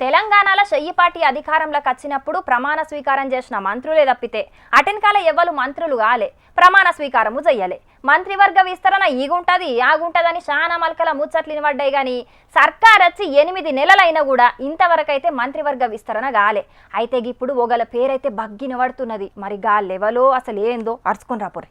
తెలంగాణలో చెయ్యిపాటి అధికారంలోకి వచ్చినప్పుడు ప్రమాణ స్వీకారం చేసిన మంత్రులే తప్పితే అటెన్కాల ఎవ్వరు మంత్రులు కాలే. ప్రమాణ స్వీకారము చెయ్యలే మంత్రివర్గ విస్తరణ ఈగుంటది ఆగుంటదని చాలా మలకల ముచ్చట్లు వినబడ్డాయి కానీ సర్కార్ వచ్చి ఎనిమిది నెలలైనా కూడా ఇంతవరకైతే మంత్రివర్గ విస్తరణ గాలే అయితే ఇప్పుడు ఒకల పేరైతే బగ్గిన పడుతున్నది. మరి గాలెవలో అసలు ఏందో అరుచుకుని రాపురి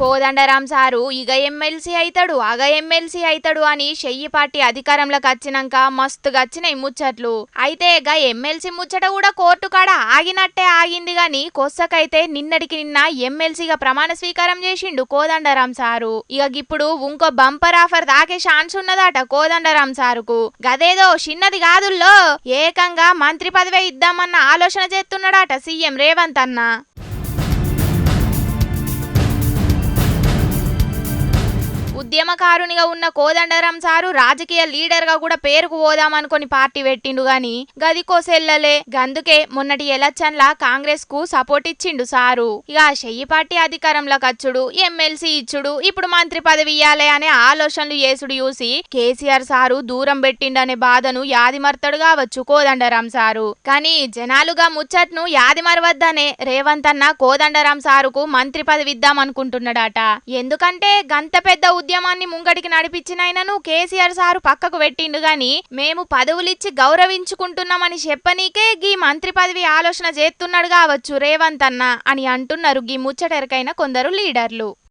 కోదండరాం సారు ఇగ ఎమ్మెల్సీ అవుతాడు అగ ఎమ్మెల్సీ అవుతాడు అని చెయ్యి పార్టీ అధికారంలోకి వచ్చినాక మస్తుగా వచ్చినాయి ముచ్చట్లు. అయితే గా ఎమ్మెల్సీ ముచ్చట కూడా కోర్టు కాడ ఆగినట్టే ఆగింది గాని కొస్సకైతే నిన్నటికి నిన్న ఎమ్మెల్సీగా ప్రమాణ స్వీకారం చేసిండు కోదండరాం సారు. ఇక ఇప్పుడు ఇంకో బంపర్ ఆఫర్ దాకే ఛాన్స్ ఉన్నదట కోదండరాం సారుకు. గదేదో చిన్నది కాదుల్లో ఏకంగా మంత్రి పదవి ఇద్దామన్న ఆలోచన చేస్తున్నాడట సీఎం రేవంత్ అన్న. ఉద్యమకారునిగా ఉన్న కోదండరాం సారు రాజకీయ లీడర్గా కూడా పేరుకు పోదామనుకొని పార్టీ పెట్టిండు గాని గది సెల్లలే గందుకే మొన్నటి ఎలక్షన్ల కాంగ్రెస్కు సపోర్ట్ ఇచ్చిండు సారు. ఇక చెయ్యి పార్టీ అధికారంలో వచ్చుడు ఎమ్మెల్సీ ఇచ్చుడు ఇప్పుడు మంత్రి పదవి ఇయ్యాలే అనే ఆలోచనలు చేసుడు చూసి కేసీఆర్ సారు దూరం పెట్టిండనే బాధను యాదిమర్తడు కావచ్చు కోదండరాం సారు. కానీ జనాలుగా ముచ్చట్ను యాదిమరవద్దనే రేవంత్ అన్న కోదండరాం సారుకు మంత్రి పదవి ఇద్దామనుకుంటున్నాడట. ఎందుకంటే గంత పెద్ద ఉద్యమాన్ని ముంగడికి నడిపించిన ఆయనను కేసీఆర్ సారు పక్కకు పెట్టిండు గాని మేము పదవులిచ్చి గౌరవించుకుంటున్నామని చెప్పనీకే గీ మంత్రి పదవి ఆలోచన చేస్తున్నాడు కావచ్చు రేవంత్ అన్న అని అంటున్నారు గీ ముచ్చటెరకైన కొందరు లీడర్లు.